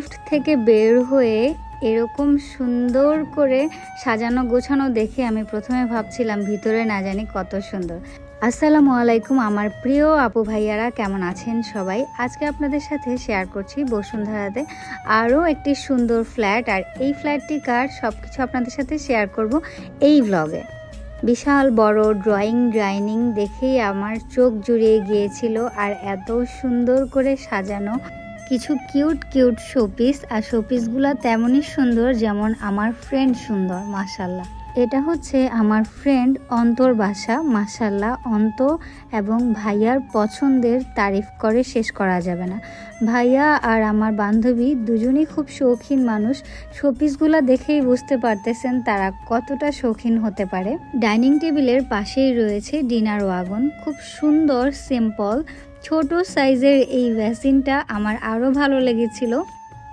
Lift থেকে বের হয়ে এরকম সুন্দর করে সাজানো গোছানো দেখে আমি প্রথমে ভাবছিলাম, ভিতরে না জানি কত সুন্দর। আসসালামু আলাইকুম আমার প্রিয় আপু ভাইয়ারা, কেমন আছেন সবাই? আজকে আপনাদের সাথে শেয়ার করছি বসুন্ধরাতে আরও একটি সুন্দর ফ্ল্যাট আর এই ফ্ল্যাটটি কার সব কিছু আপনাদের সাথে শেয়ার করব এই ব্লগে বিশাল বড় ড্রয়িং ডাইনিং দেখেই আমার চোখ জুড়িয়ে গিয়েছিল, আর এত সুন্দর করে সাজানো কিছু কিউট কিউট শোপিস, আর শোপিসগুলো তেমনই সুন্দর যেমন আমার ফ্রেন্ড সুন্দর মাসাল্লাহ এটা হচ্ছে আমার ফ্রেন্ড অন্তর বাসা মাসাল্লাহ অন্ত এবং ভাইয়ার পছন্দের তারিফ করে শেষ করা যাবে না। ভাইয়া আর আমার বান্ধবী দুজনেই খুব শৌখিন মানুষ। শোপিসগুলো দেখেই বুঝতে পারতেছেন তারা কতটা শৌখিন হতে পারে। ডাইনিং টেবিলের পাশেই রয়েছে ডিনার ওয়াগন। খুব সুন্দর, সিম্পল ছোট সাইজের এই ভ্যাসিনটা আমার আরও ভালো লেগেছিল।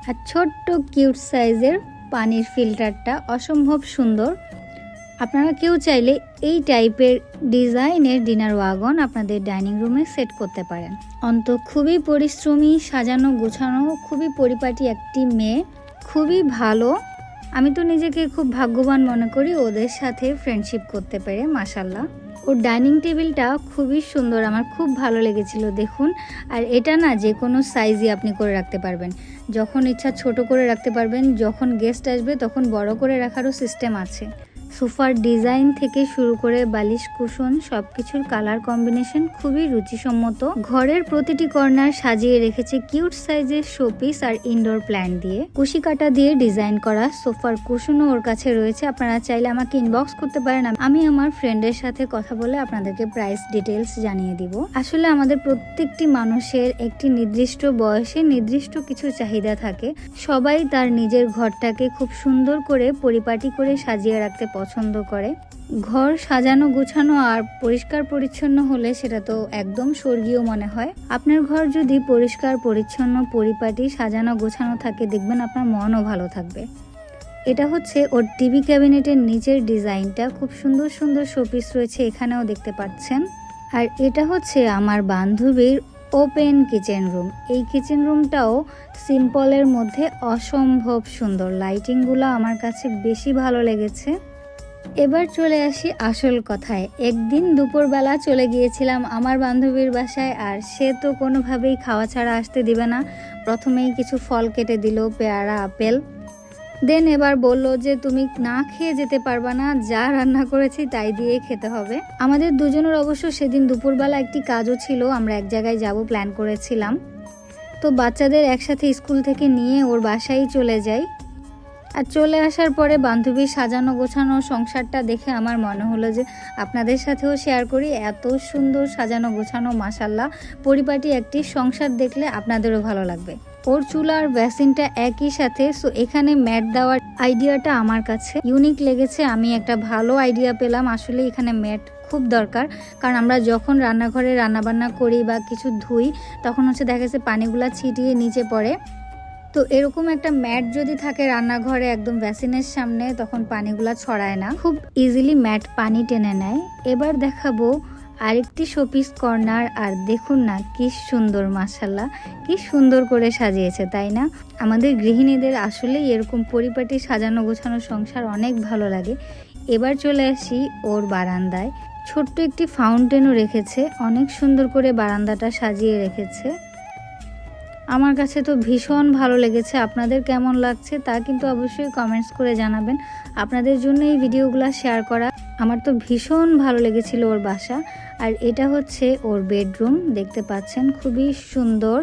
আর ছোট্ট কিউট সাইজের পানির ফিল্টারটা অসম্ভব সুন্দর। আপনারা কেউ চাইলে এই টাইপের ডিজাইনের ডিনার ওয়াগন আপনাদের ডাইনিং রুমে সেট করতে পারেন। অন্ত খুবই পরিশ্রমী, সাজানো, গোছানো, খুবই পরিপাটি একটি মেয়ে, খুবই ভালো। আমি তো নিজেকে খুব ভাগ্যবান মনে করি ওদের সাথে ফ্রেন্ডশিপ করতে পেরে মাসাল্লাহ ওর ডাইনিং টেবিলটা খুবই সুন্দর, আমার খুব ভালো লেগেছিল, দেখুন। আর এটা না যে কোনো সাইজই আপনি করে রাখতে পারবেন। যখন ইচ্ছা ছোট করে রাখতে পারবেন, যখন গেস্ট আসবে, তখন বড় করে রাখারও সিস্টেম আছে। সোফার ডিজাইন থেকে শুরু করে বালিশ কুশন, সবকিছুর কালার কম্বিনেশন খুবই রুচিসম্মত। ঘরের প্রতিটি কর্নার সাজিয়ে রেখেছে কিউট সাইজের শোপিস আর ইনডোর প্ল্যান্ট দিয়ে। কুশি কাটা দিয়ে ডিজাইন করা সোফার কুশনও ওর কাছে রয়েছে, আপনারা চাইলে আমাকে ইনবক্স করতে পারেন। আমি আমার ফ্রেন্ডের সাথে কথা বলে আপনাদেরকে প্রাইস ডিটেলস জানিয়ে দিব। আসলে আমাদের প্রত্যেকটি মানুষের একটি নির্দিষ্ট বয়সে নির্দিষ্ট কিছু চাহিদা থাকে। সবাই তার নিজের ঘরটাকে খুব সুন্দর করে পরিপাটি করে সাজিয়ে রাখতে পছন্দ করে। ঘর সাজানো, গোছানো আর পরিষ্কার পরিচ্ছন্ন হলে সেটা তো একদম স্বর্গীয় মনে হয়। আপনার ঘর যদি পরিষ্কার, পরিচ্ছন্ন, পরিপাটি, সাজানো, গোছানো থাকে, দেখবেন আপনার মনও ভালো থাকবে। এটা হচ্ছে ওর টিভি ক্যাবিনেটের নিচের ডিজাইনটা। খুব সুন্দর সুন্দর শোপিস রয়েছে, এখানেও দেখতে পাচ্ছেন। আর এটা হচ্ছে আমার বান্ধবীর ওপেন কিচেন রুম। এই কিচেন রুমটাও সিম্পলের মধ্যে অসম্ভব সুন্দর। লাইটিংগুলো আমার কাছে বেশি ভালো লেগেছে। এবার চলে আসি আসল কথায়। একদিন দুপুরবেলা চলে গিয়েছিলাম আমার বান্ধবীর বাসায় আর সে তো কোনোভাবেই খাওয়া ছাড়া আসতে দিবে না। প্রথমেই কিছু ফল কেটে দিল, পেয়ারা, আপেল। দেন এবার বলল যে, তুমি না খেয়ে যেতে পারবা না, যা রান্না করেছি তাই দিয়ে খেতে হবে। আমাদের দুজনের অবশ্য সেদিন দুপুরবেলা একটি কাজও ছিল, আমরা এক জায়গায় যাব প্ল্যান করেছিলাম। তো বাচ্চাদের একসাথে স্কুল থেকে নিয়ে ওর বাসায় চলে যাই। আর চলে আসার পরে বান্ধবীর সাজানো গোছানো সংসারটা দেখে আমার মনে হলো যে আপনাদের সাথেও শেয়ার করি। এত সুন্দর সাজানো গোছানো মাসাল্লাহ পরিপাটি একটি সংসার দেখলে আপনাদেরও ভালো লাগবে। ওর চুলার ভ্যাসিনটা একই সাথে সো এখানে ম্যাট দেওয়ার আইডিয়াটা আমার কাছে। ইউনিক লেগেছে, আমি একটা ভালো আইডিয়া পেলাম। আসলে এখানে ম্যাট খুব দরকার, কারণ আমরা যখন রান্নাঘরে রান্নাবান্না করি বা কিছু ধুই, তখন হচ্ছে দেখা যাচ্ছে পানিগুলা ছিটিয়ে নিচে পড়ে। তো এরকম একটা ম্যাট যদি থাকে রান্নাঘরে একদম ভ্যাসিনের সামনে, তখন পানিগুলা ছড়ায় না। খুব ইজিলি ম্যাট পানি টেনে নেয়। এবার দেখাবো আরেকটি শোপিস কর্নার আর দেখুন না কি সুন্দর মাসাল্লাহ কি সুন্দর করে সাজিয়েছে, তাই না? আমাদের গৃহিণীদের আসলে এরকম পরিপাটি সাজানো গোছানো সংসার অনেক ভালো লাগে। এবার চলে আসি ওর বারান্দায়। ছোট্ট একটি ফাউন্টেনও রেখেছে, অনেক সুন্দর করে বারান্দাটা সাজিয়ে রেখেছে। আমার কাছে তো ভীষণ ভালো লেগেছে। আপনাদের কেমন লাগছে তা কিন্তু অবশ্যই কমেন্টস করে জানাবেন। আপনাদের জন্য এই ভিডিওগুলো শেয়ার করা আমার তো ভীষণ ভালো লেগেছিল ওর বাসা। আর এটা হচ্ছে ওর বেডরুম দেখতে পাচ্ছেন, খুবই সুন্দর।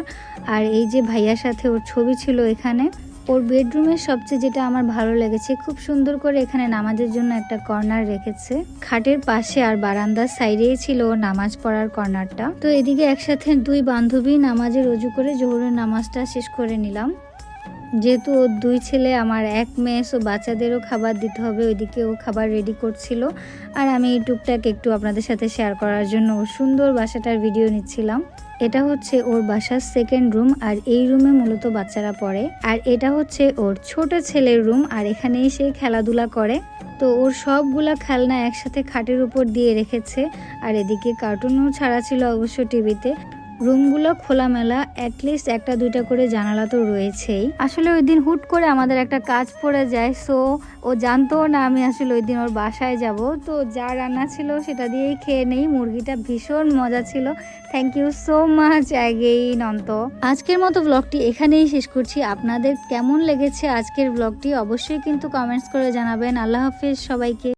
আর এই যে ভাইয়ার সাথে ওর ছবি ছিল এখানে ওর বেডরুমের সবচেয়ে যেটা আমার ভালো লেগেছে, খুব সুন্দর করে এখানে নামাজের জন্য একটা কর্নার রেখেছে। খাটের পাশে আর বারান্দার সাইডেই ছিল নামাজ পড়ার কর্নারটা। তো এদিকে একসাথে দুই বান্ধবী নামাজে রজু করে জোহরের নামাজটা শেষ করে নিলাম। যেহেতু ওর দুই ছেলে, আমার এক মেয়ে সো বাচ্চাদেরও খাবার দিতে হবে। ওইদিকে ও খাবার রেডি করছিল। আর আমি টুকটাক একটু আপনাদের সাথে শেয়ার করার জন্য ওর সুন্দর বাসাটার ভিডিও নিচ্ছিলাম। এটা হচ্ছে ওর বাসার সেকেন্ড রুম আর এই রুমে মূলত বাচ্চারা পড়ে। আর এটা হচ্ছে ওর ছোট ছেলের রুম আর এখানেই সে খেলাধুলা করে। তো ওর সবগুলা খেলনা একসাথে খাটের উপর দিয়ে রেখেছে। আর এদিকে কার্টুনও ছাড়া ছিল অবশ্য টিভিতে রুমগুলো খোলামেলা অ্যাটলিস্ট একটা দুইটা করে জানালা তো রয়েছেই। আসলে ওই দিন হুট করে আমাদের একটা কাজ পড়ে যায় সো ও জানতো না আমি আসলে ওই দিন ওর বাসায় যাব। তো যা রান্না ছিল সেটা দিয়েই খেয়ে নেই, মুরগিটা ভীষণ মজা ছিল। Thank you so much again Antu. আজকের মতো ব্লগটি এখানেই শেষ করছি। আপনাদের কেমন লেগেছে আজকের ব্লগটি অবশ্যই কিন্তু কমেন্টস করে জানাবেন। আল্লাহ হাফিজ সবাইকে।